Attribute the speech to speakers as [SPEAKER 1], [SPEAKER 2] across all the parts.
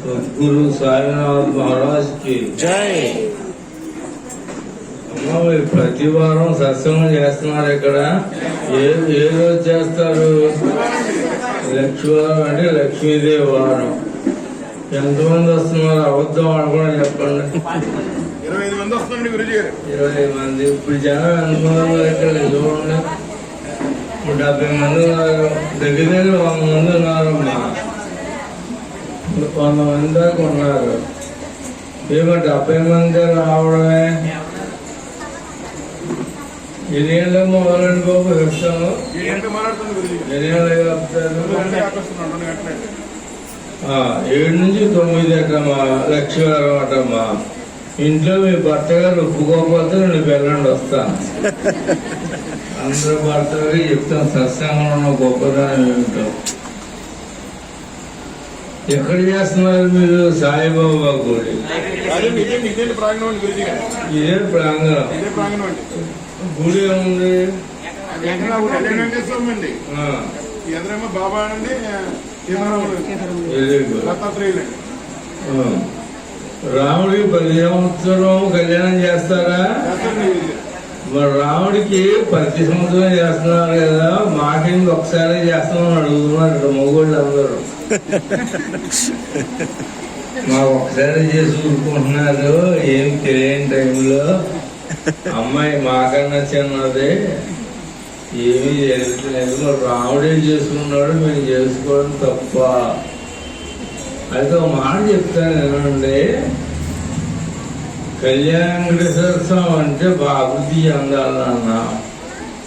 [SPEAKER 1] సద్గురు సాయినాథ్ మహారాజ్కి
[SPEAKER 2] జై.
[SPEAKER 1] అమ్మ మీరు ప్రతి వారం సత్సంగం చేస్తున్నారు ఇక్కడ. ఏ ఏ రోజు చేస్తారు? లక్ష్మీవారం అంటే లక్ష్మీదేవి వారం. ఎంతమంది వస్తున్నారు? అబద్ధం అనుకున్నా చెప్పండి.
[SPEAKER 3] ఇరవై ఐదు మంది గారు.
[SPEAKER 1] ఇరవై మంది. ఇప్పుడు జనం ఎంతమంది ఇక్కడ? చూడండి. డెబ్బై మంది ఉన్నారు దగ్గర దగ్గర వంద మంది ఉన్నారమ్మా వంద మంది దాకా ఉన్నారు ఏమో డెబ్బై మంది రావడమే. ఎన్ని మొదలండి బాబు చెప్తాను
[SPEAKER 3] ఈ
[SPEAKER 1] ఏడు నుంచి తొమ్మిది అట్టమ్మా లక్ష్మీవారం అటమ్మా ఇంట్లో మీ భర్త గారు ఒప్పుకోకపోతే నేను వెళ్ళండి వస్తాను అందరూ భర్త గారికి చెప్తాను సత్సంగంలో ఉన్న గొప్పదనం ఏమిటో ఎక్కడ చేస్తున్నారు మీరు సాయిబాబా గుడి
[SPEAKER 3] ఇదే ప్రాంగణం.
[SPEAKER 1] గుడి ఏముంది?
[SPEAKER 3] ఎదురేమో బాబా అండి.
[SPEAKER 1] రాముడికి పది సంవత్సరం కళ్యాణం చేస్తారా? మరి రాముడికి ప్రతి సంవత్సరం చేస్తున్నారు కదా మాకేం ఒకసారి చేస్తామని అడుగుతున్నారు మగోళ్ళు అందరూ మా ఒకసారి చేసి ఊరుకుంటున్నారు ఏం తెలియని టైంలో. అమ్మాయి మాకన్నా చిన్నది ఏమీ జరుగుతలేదు మరి రాముడే చేసుకున్నాడు మేము చేసుకోవడం తప్ప. అయితే ఒక మాట చెప్తాను ఏమండి కళ్యాణ వెంకటేశ్వర స్వామి అంటే బాగా అభివృద్ధి చెందాలన్న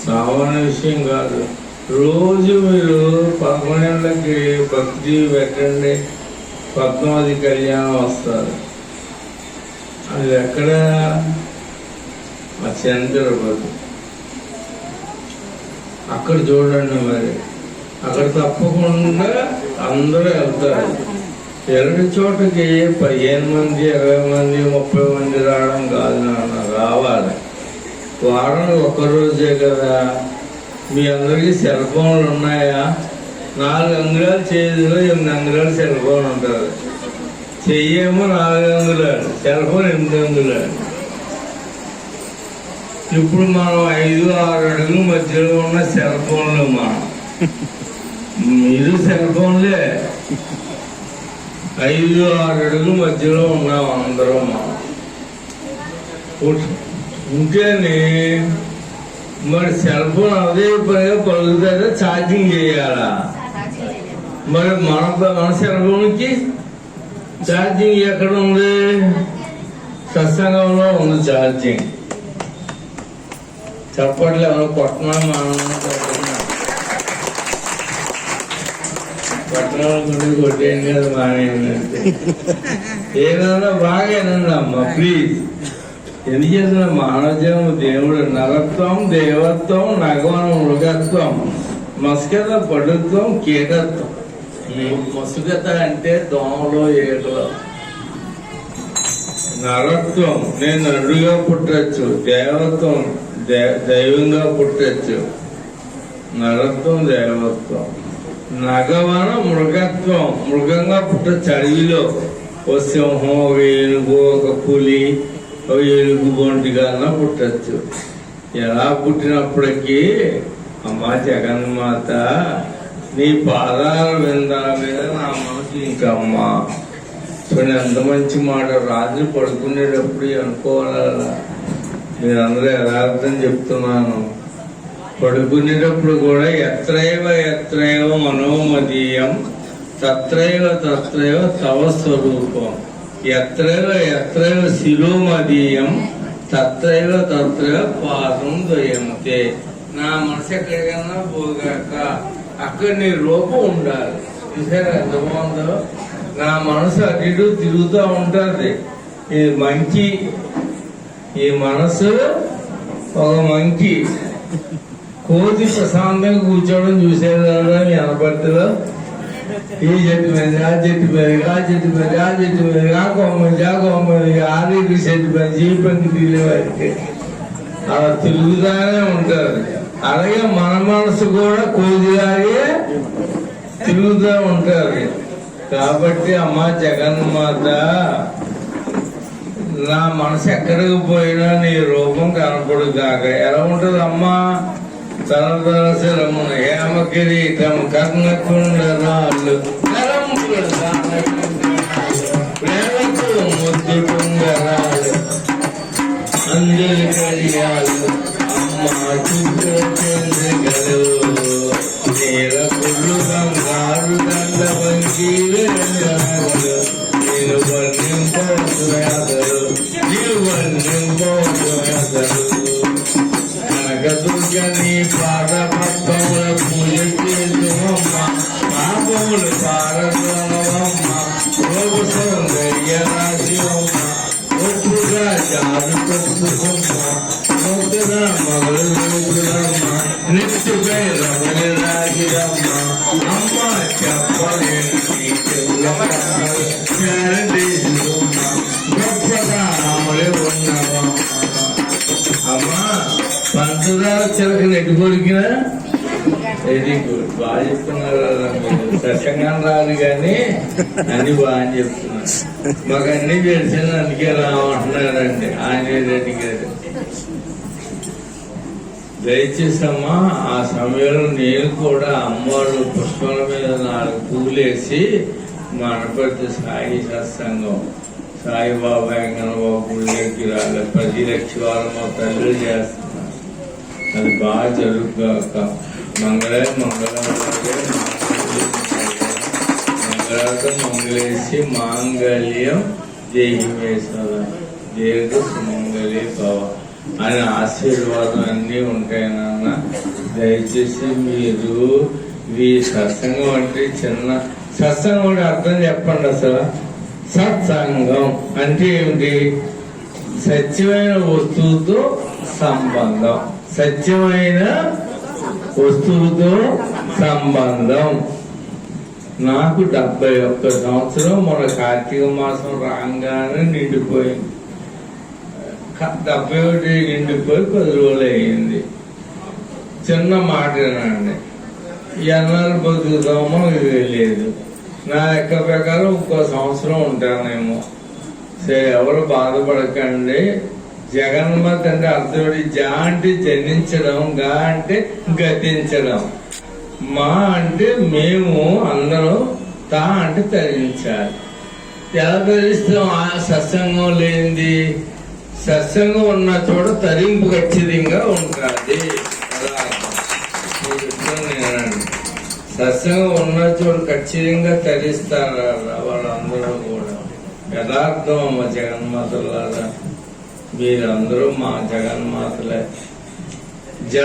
[SPEAKER 1] సామాన్య విషయం కాదు. రోజు మీరు పదకొండేళ్ళకి భక్తి పెట్టండి. పద్మావతి కళ్యాణం వస్తారు. అది ఎక్కడ? ఆ చంద్రపతి. అక్కడ చూడండి మరి. అక్కడ తప్పకుండా అందరూ వెళ్తారు. ఎరడి చోటకి పదిహేను మంది ఇరవై మంది ముప్పై మంది రావడం కాదు నాన్న రావాలి వారం ఒక్క రోజే కదా మీ అందరికీ సెల్ ఫోన్లు ఉన్నాయా నాలుగు అంగుళాలు చేతిలో ఎనిమిది అంగుళాలు సెల్ ఫోన్ ఉంటుంది చెయ్యేమో నాలుగు అంగుళాలు సెల్ ఫోన్ ఎనిమిది అంగుళాలు ఇప్పుడు మనం ఐదు ఆరు అడుగుల మధ్యలో ఉన్న సెల్ ఫోన్లు మనం ఇది సెల్ ఫోన్లే ఐదు ఆరు అడుగుల మధ్యలో ఉన్నాం అందరం. ఉంటేనే మరి సెల్ ఫోన్ అదే పనిగా పలుకుతుందా ఛార్జింగ్ చేయాలా? మరి మన మన సెల్ ఫోన్కి ఛార్జింగ్ ఎక్కడ ఉంది? సత్సంగంలో ఉంది ఛార్జింగ్. చెప్పట్లేదు కొట్టనా మనం కొట్టనా గుడి కొట్టేయండి కదా మానేయండి. అంటే ఏదైనా బాగానండి అమ్మ ప్లీజ్ ఎందుకు చేసిన మానవజనం దేవుడు నరత్వం దేవత్వం నగవనం మృగత్వం మస్కత పడుత్వం కీటత్వం. మసుగత అంటే దోమలో ఏకలో నరత్వం నేను నరుడుగా పుట్టచ్చు. దేవత్వం దే- దైవంగా పుట్టచ్చు. నరత్వం దేవత్వం. నగవన మృగత్వం. మృగంగా పుట్టచ్చు అడవిలో ఓ సింహం ఒక ఏనుగు ఒక పులి ఒక ఏనుగు బొంటిగా పుట్టచ్చు. ఎలా పుట్టినప్పటికీ అమ్మా జగన్మాత నీ పాదాల విందాల మీద నా మనసు ఇంకమ్మా. చూడండి ఎంత మంచి మాట. రాత్రి పడుకునేటప్పుడు అనుకోవాలా మీరందరూ యథార్థం చెప్తున్నాను. పడుకునేటప్పుడు కూడా ఎత్రైవ ఎత్రైవ మనోమదీయం తత్రైవ తత్రైవ తవ స్వరూపం. ఎత్రైవ ఎత్రైవ శిలోమదీయం తత్రైవ తత్రైవ పాదం ద్వయంతే నా మనసు ఎక్కడికన్నా పోగాక అక్కడ నీ రూపం ఉండాలి. చూసారా ఎంత బాగుందో? నా మనసు అటు ఇటు తిరుగుతూ ఉంటుంది. ఇది మంచి ఈ మనసు ఒక మంచి కోతి ప్రశాంతంగా కూర్చోవడం చూసేదాన్ని మీ ఈ చెట్టు మీద ఆ చెట్టు మీద ఆ చెట్టు మీద ఆ చెట్టు మీద ఆ కొమ్మ ఆ కొమ్మ మీద ఆ రేగు చెట్టు మీద జీపంకి తీలే వారికి. అలా తిరుగుతానే ఉంటారు. అలాగే మన మనసు కూడా కోదిలాగే తిరుగుతూ ఉంటారు. కాబట్టి అమ్మ జగన్మాత నా మనసు ఎక్కడికి పోయినా నీ రూపం కనపడు కాక ఎలా ఉంటుంది అమ్మా తలతల శరమున హేమ కిరీటం కర్ణకుండరాళ్ళు కరంపుల దానకుండరాళ్ళు, ప్రేమతో ముద్దు కుంగరాలు అంజలి కళ్యాలు అమ్మ చంద్రికలు నీల పుల్లు బంగారు దండ వంకీలు నేను వర్ణింపలు వచ్చారు చిలక నెట్టు కొరికినా వెరీ గుడ్ బాగా చెప్తున్నారు కదా మీరు. రాదు కానీ అని బాగా చెప్తున్నారు. మాకు అన్ని తెలిసిన అందుకే రామంటున్నారండి ఆంజనేయ గారు దయచేసి అమ్మా ఆ సమయంలో నేను కూడా అమ్మవారు పుష్పాల మీద నాలుగు పూలేసి మా అనపర్తి సాయి సత్సంగం సాయిబాబా వెంకన్నబాబు గుళ్ళకి రాలే పది లక్షల మా తల్లి చేస్తున్నారు అది బాగా జరుగుగాక మంగళ మంగళవారం మంగళార్థం మంగళేసి మాంగళ్యం దేహిమేశ్వర దీర్ఘ సుమంగళి భవ అని ఆశీర్వాదం అన్నీ ఉంటాయి నాన్న. దయచేసి మీరు ఈ సత్సంగం అంటే చిన్న సత్సంగం కూడా అర్థం చెప్పండి అసలు. సత్సంగం అంటే ఏమిటి సత్యమైన వస్తువుతో సంబంధం. సత్యమైన వస్తువుతో సంబంధం. నాకు డెబ్బై ఒక్క సంవత్సరం మన కార్తీక మాసం రాగానే నిండిపోయింది. డెబ్బై ఒకటి నిండిపోయి పది రోజులు అయ్యింది. చిన్న మాట వినండి ఎన్నాళ్ళు బతుకుతామో ఇది తెలియదు. నా లెక్క ప్రకారం ఇంకో సంవత్సరం ఉంటానేమో. సరే ఎవరు బాధపడకండి. జగన్మాత అంటే అర్థం జా అంటే జనించడం గా అంటే గతించడం. మా అంటే మేము అందరం తా అంటే తరించాలి. ఎలా తరిస్తాం ఆ సత్సంగం లేనిది. సత్సంగం ఉన్న చోట తరింపు ఖచ్చితంగా ఉంటుంది సత్సంగం ఉన్న చోట ఖచ్చితంగా తరిస్తారు వాళ్ళందరూ కూడా? యథార్థం అమ్మ జగన్మాతలారా మీరందరూ మా జగన్మాతలే. జ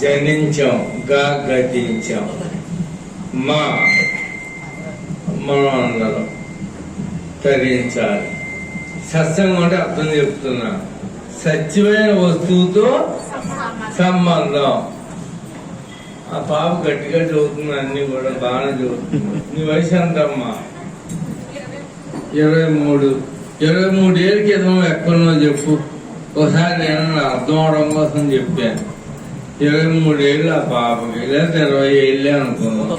[SPEAKER 1] జనించాం గా గతించాం. మా మనం అందరం తరించాలి. సత్సంగం అంటే అర్థం చెప్తున్నా. సత్యమైన వస్తువుతో సంబంధం. ఆ పాప గట్టిగా చదువుతుంది అన్ని కూడా బాగానే చదువుతుంది. నీ వయసు ఎంతమ్మా? ఇరవై మూడు. ఇరవై మూడు ఏళ్ళ క్రితం ఎక్కడో చెప్పు. ఒకసారి నేను అర్థం అవడం కోసం చెప్పాను. ఇరవై మూడు ఏళ్ళు ఆ పాపకి లేదా ఇరవై ఏళ్ళే అనుకున్నాను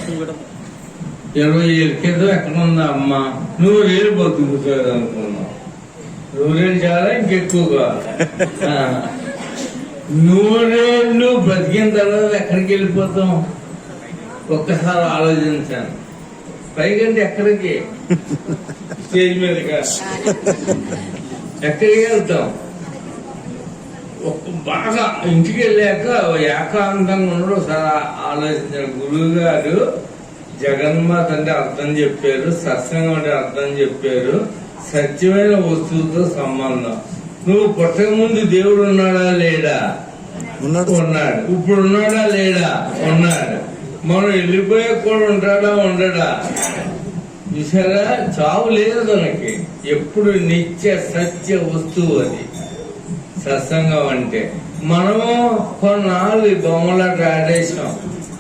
[SPEAKER 1] ఇరవై ఏళ్ళ క్రితం ఎక్కడ అమ్మ? నూరేళ్ళు బతుకుతుంది అనుకున్నాం. నూరేళ్ళు చాలా ఇంకెక్కువగా నూరేళ్ళు బ్రతికిన తర్వాత ఎక్కడికి వెళ్ళిపోతాం? ఒక్కసారి ఆలోచించాను. పైకంటే ఎక్కడికి? స్టేజ్ మీదగా ఎక్కడికి వెళ్తాం? బాగా ఇంటికి వెళ్ళాక ఏకాంతంగా ఉండడం ఒకసారి ఆలోచించాడు. గురువు గారు జగన్మాత అంటే అర్థం చెప్పారు సత్సంగం అంటే అర్థం చెప్పారు సత్యమైన వస్తువుతో సంబంధం. నువ్వు పుట్టక ముందు దేవుడు ఉన్నాడా లేడా?
[SPEAKER 2] ఉన్నాడు.
[SPEAKER 1] ఇప్పుడు ఉన్నాడా లేడా? ఉన్నాడు. మనం వెళ్ళిపోయే కూడా ఉంటాడా ఉండడా? చూసారా చావు లేదు తనకి. ఎప్పుడు నిత్య సత్య వస్తువు అది. సత్సంగం అంటే మనము కొన్నాళ్ళు ఈ బొమ్మలాట ఆడేసాం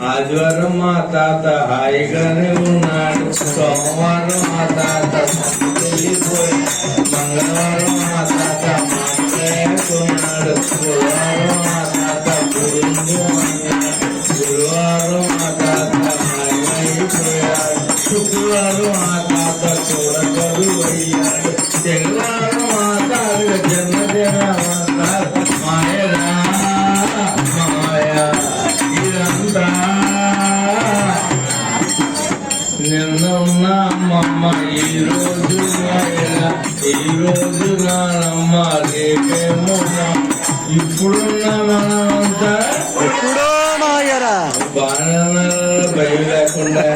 [SPEAKER 1] ఆదివారం మా తాత హాయిగానే ఉన్నాడు. సోమవారం మా తాత వెళ్ళిపోయి మంగళవారం మా తాత మాట్లాడుకున్నాడు. గురువారం మా తాత గురించి శుక్రవారం ఆ చూడగలు అయ్యాడు శనివారం ఆ తాత జన్మదిన మాయరా మాయ ఇదంతా నిన్న ఉన్న అమ్మమ్మ ఈ రోజు నాయన ఈ రోజు నానమ్మ రేపేమో ఇప్పుడున్న మనమంతా
[SPEAKER 2] ఎప్పుడో మాయరా
[SPEAKER 1] భయం లేకుండా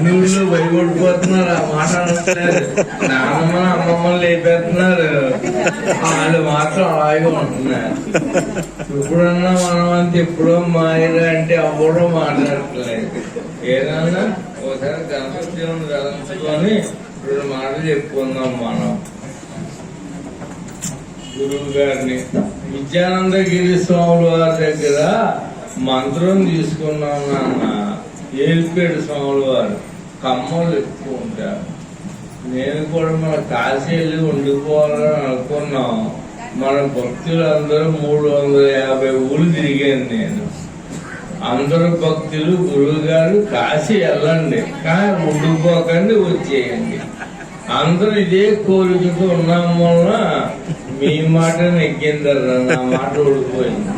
[SPEAKER 1] కర్నూలు ఊళ్ళో భయపడిపోతున్నారు ఆ మాట అనట్లేదు. అమ్మమ్మ లేపేస్తున్నారు. వాళ్ళు మాత్రం అలాగే ఉంటున్నారు. ఇప్పుడన్నా మనం అంత ఎప్పుడో మాయరా అంటే అప్పుడు మాట్లాడట్లేదు. ఏదన్నా ఒకసారి గణపతి వెలంచుకొని తలంచుకొని రెండు మాటలు చెప్పుకుందాం మనం. గురువు గారిని. విద్యానందగిరి స్వాముల వారి దగ్గర మంత్రం తీసుకున్నాం నాన్న. ఏల్పేడు స్వాముల వారు. కమ్మలు ఎక్కువ ఉంటారు నేను కూడా మన కాశీ వెళ్ళి వండుకోవాలని అనుకున్నాం. మన భక్తులందరూ మూడు వందల యాభై ఊళ్ళు తిరిగాను నేను. అందరూ భక్తులు గురువు గారు కాశీ వెళ్ళండి. కానీ ఉండిపోకండి వచ్చేయండి. అందరూ ఇదే కోరికతో ఉన్నాం వలన మీ మాట నెగ్గిందర్రా నా మాట ఓడిపోయింది.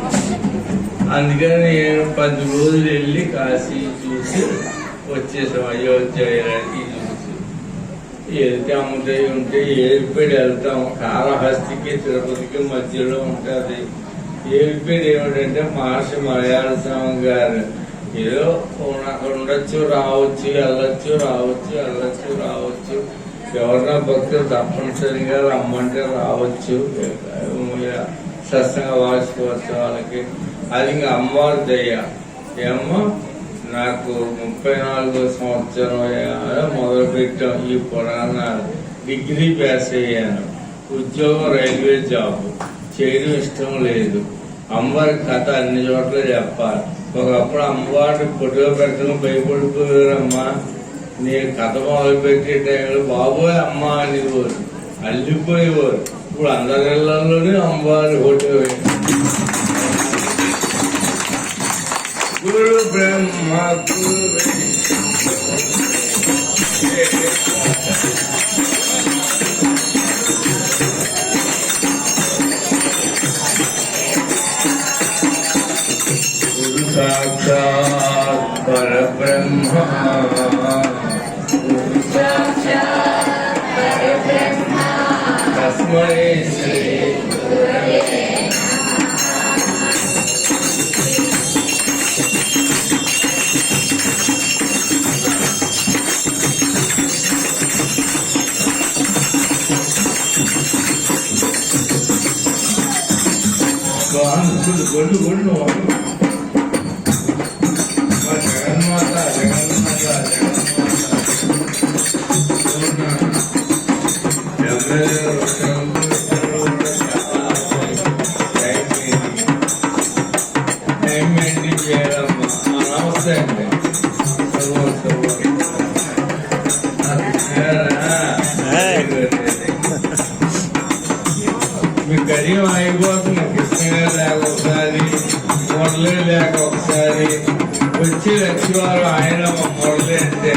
[SPEAKER 1] అందుకని నేను పది రోజులు వెళ్ళి కాశీ చూసి వచ్చేసాం అయోధ్య ఇలాంటివి చూసి వెళ్తే అమ్ముతాయి ఉంటే ఏర్పేడు వెళ్తాం కాళహస్తికి తిరుపతికి మధ్యలో ఉంటుంది ఏర్పేడు ఏమిటంటే మహర్షి మలయాళ స్వామి గారు ఏదో ఉన్న- అక్కడ ఉండొచ్చు రావచ్చు వెళ్ళొచ్చు రావచ్చు వెళ్ళొచ్చు రావచ్చు ఎవరన్నా భక్తులు తప్పనిసరిగా రమ్మంటే రావచ్చు సత్సంగ వార్షికోత్సవాలకి అది ఇంకా అమ్మవారి దయ్య ఏమో నాకు ముప్పై నాలుగో సంవత్సరం మొదలు పెట్టాం ఈ పురాణాలు. డిగ్రీ పాస్ అయ్యాను. ఉద్యోగం రైల్వే జాబ్. చేయడం ఇష్టం లేదు. అమ్మవారి కథ అన్ని చోట్ల చెప్పాలి. ఒకప్పుడు అమ్మవారిని పొడిలో పెట్టడం భయపడిపోయారమ్మా నేను కథ మొదలు పెట్టే టైంలో బాబోయ్ అమ్మ అనేవారు. అల్లిపోయేవారు. ఇప్పుడు అందరి ఇళ్ళలోనే అమ్మవారి ఫోటో గురు బ్రహ్మ గురు గురు సాక్షాత్ పరబ్రహ్మ గురు తస్మై శ్రీ స్వామి గొడ్డు గొడ్డు మా జగన్మాత జగన్మాత జగన్మాత మురళి లేక ఒకసారి వచ్చి లక్ష్మివారు ఆయన మురళి అంటే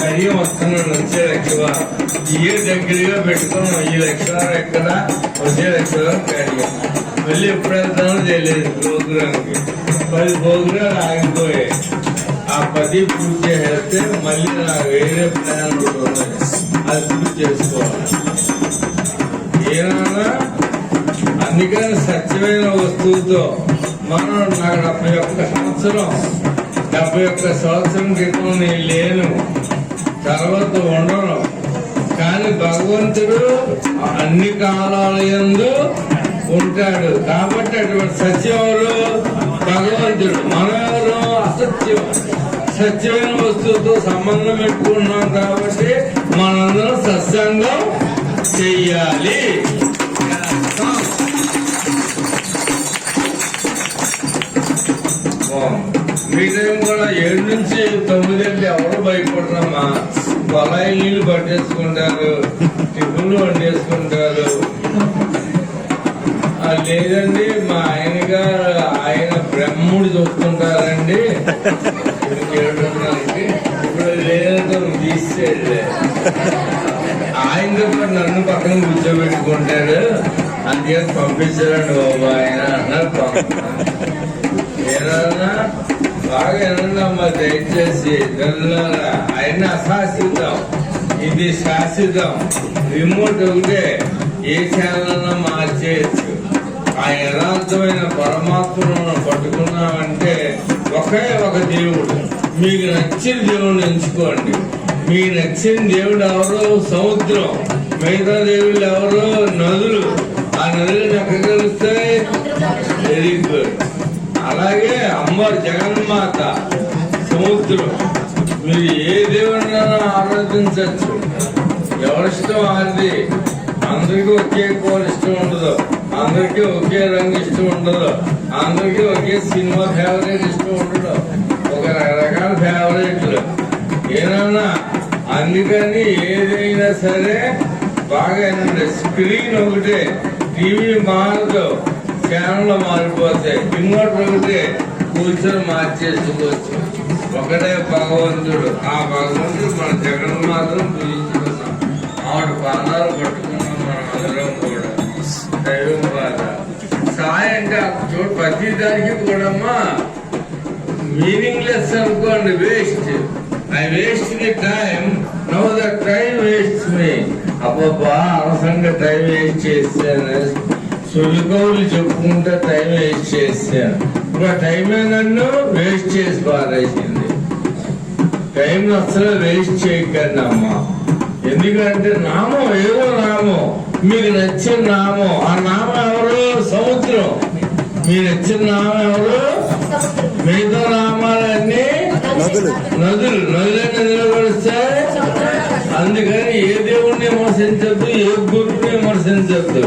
[SPEAKER 1] గడియం వస్తున్నాడు వచ్చే లక్ష్మివారు. ఇయే దగ్గరగా పెట్టుకున్నాం. ఈ లక్ష్మివారు ఎక్కడ? వచ్చే లక్ష్మీవారం గడియం మళ్ళీ ఎప్పుడు వెళ్తామో తెలియదు ప్రోగ్రామ్కి పది ప్రోగ్రాలు ఆగిపోయాయి. ఆ పది పూర్తి చేస్తే మళ్ళీ నాకు వేరే ప్లాన్ ఉంటుంది అది పూర్తి చేసుకోవాలి. ఏమన్నా? అందుకని సత్యమైన వస్తువుతో మనం నాకు డెబ్బై ఒక్క సంవత్సరం డెబ్బై ఒక్క సంవత్సరం క్రితం నేను లేను. తర్వాత ఉండను. కానీ భగవంతుడు అన్ని కాలాల ఉంటాడు. కాబట్టి అటువంటి సత్యంలో భగవంతుడు. మనం అసత్యం. సత్యమైన వస్తువుతో సంబంధం పెట్టుకున్నాం కాబట్టి మనందరం సత్సంగం చెయ్యాలి. మీ కూడా ఏడు నుంచి తొమ్మిది అంటే ఎవరు భయపడరమ్మా? బలాయి నీళ్ళు పట్టేసుకుంటారు టిఫిన్లు వండేసుకుంటారు. లేదండి మా ఆయన గారు ఆయన బ్రహ్ముడు చూస్తుంటారండి. లేదంటే తీసేళ్ళే ఆయనతో పాటు నన్ను పక్కన కూర్చోబెట్టుకుంటాడు అందుకే పంపించారండి బాగా దయచేసి పిల్లలారా ఆయన అశాశ్వతం ఇది శాశ్వతం రిమోట్ ఉంటే ఏ ఛానల్ మార్చేయచ్చు. ఆ యథార్థమైన పరమాత్మను పట్టుకున్నామంటే ఒకే ఒక దేవుడు. మీకు నచ్చిన దేవుడిని ఎంచుకోండి. మీకు నచ్చిన దేవుడు ఎవరు సముద్రం మిగతా దేవుళ్ళు ఎవరు నదులు. ఆ నదులు ఎక్కడ కలుస్తాయి? Very good. అలాగే అమ్మవారు జగన్మాత. సముద్రం మీరు ఏ దేవుడినైనా ఆరాధించవచ్చు. ఎవరిష్టం వారిది అందరికీ ఒకే కూర ఇష్టం ఉండదు. అందరికీ ఒకే రంగు ఇష్టం ఉండదు. అందరికీ ఒకే సినిమా ఫేవరెట్ ఇష్టం ఉండదు. ఒక రకరకాల ఫేవరెట్లు ఏదైనా అందుకని ఏదైనా సరే బాగా ఏంటంటే స్క్రీన్ ఒకటే టీవీ మారదు ఛానల్ మారిపోతాయి. ఇన్వర్టర్ ఒకటే కూర్చొని మార్చేసుకోవచ్చు. ఒకటే భగవంతుడు. ఆ భగవంతుడు మన జగన్మాతను పూజించుకున్నాం ఆవిడ పాదాలు పట్టుకున్నాం మనం అందరం కూడా. దైవం బాధ. సాయం అంటే చూడు ప్రతి దానికి కూడామ్మా. మీనింగ్లెస్ అనుకోండి waste. I waste the time. No the time waste me. అబ్బబ్బా అనవసరంగా టైం వేస్ట్ చేశాను. సులుకవులు చెప్పుకుంటే టైం వేస్ట్ చేశాను. ఇప్పుడు టైమే నన్ను వేస్ట్ చేసి పారేసింది టైం అసలు వేస్ట్ చేయకండి అమ్మా ఎందుకంటే నామం ఏదో నామం. మీకు నచ్చిన నామం. ఆ నామం ఎవరు? సముద్రం. మీకు నచ్చిన నామం ఎవరు? మిగతా నామాలన్నీ
[SPEAKER 2] నదులు.
[SPEAKER 1] నదులు. నదులన్నీ నిలబడిస్తాయి అందుకని ఏ దేవుణ్ణి విమర్శించద్దు ఏ గురువుని విమర్శించద్దు.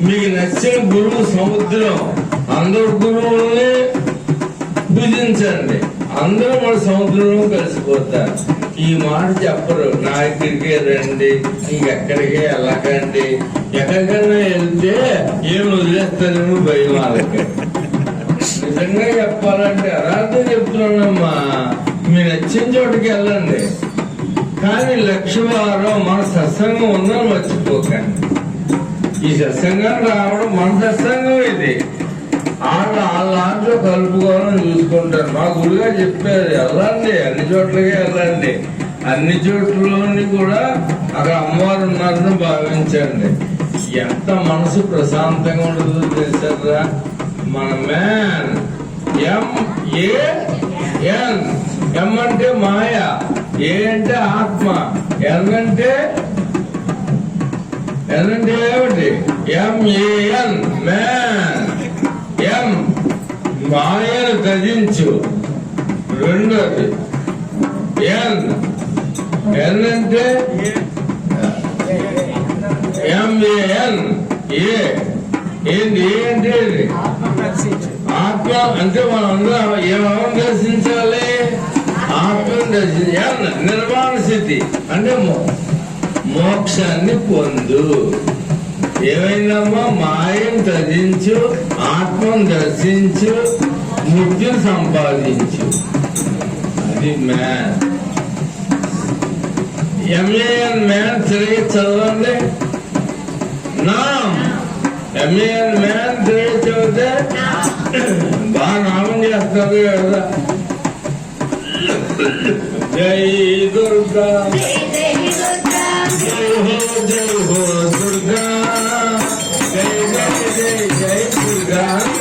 [SPEAKER 1] మీకు నచ్చిన గురువు సముద్రం. అందరు గురువుల్ని పూజించండి అందరూ మన సముద్రంలో కలిసిపోతారు. ఈ మాట చెప్పరు. నా దగ్గరికే రండి నీకెక్కడికే వెళ్ళకండి. ఎక్కడికన్నా వెళ్తే ఏం వదిలేస్తారేమో భయం వాళ్ళకి. నిజంగా చెప్పాలంటే అర్థం చెప్తున్నానమ్మా. మీ నచ్చిన చోటుకి వెళ్ళండి. కానీ లక్ష్మవారం మన సత్సంగం ఉందని మర్చిపోకండి. ఈ సత్సంగం రావడం మన సత్సంగం ఇది. వాళ్ళ వాళ్ళ దాంట్లో కలుపుకోవాలని చూసుకుంటారు. మా గుడిగా చెప్పారు వెళ్ళండి అన్ని చోట్లకే వెళ్ళండి. అన్ని చోట్లని కూడా అక్కడ అమ్మవారు ఉన్నారని భావించండి. ఎంత మనసు ప్రశాంతంగా ఉంటుందో తెలుసారా? మన మ్యాన్ ఎం ఎన్. ఎం అంటే మాయ ఏ అంటే ఆత్మ ఎన్ అంటే ఎన్ అంటే ఏమిటి? M A N man. మాయను త్యజించు రెండోది ఎన్ ఎన్ అంటే ఎంఏఎన్ ఏ. ఏంటి ఏ ఏంటి? ఆత్మ. అంటే మనం అందరం ఏమేమో దర్శించాలి? ఆత్మను దర్శించాలి నిర్మాణ స్థితి అంటే మోక్షాన్ని పొందు. ఏమైందమ్మా? మాయం త్యజించు ఆత్మను దర్శించు ముక్తిని సంపాదించు. అది మ్యాన్ ఎంఏఎన్ మ్యాన్ తిరిగి చదవండి. నామ్. ఎంఏఎన్ మ్యాన్ తిరిగి చదివితే బాగా నామం చేస్తారు కదా. జై దుర్గా. జై హో జై హో Gracias.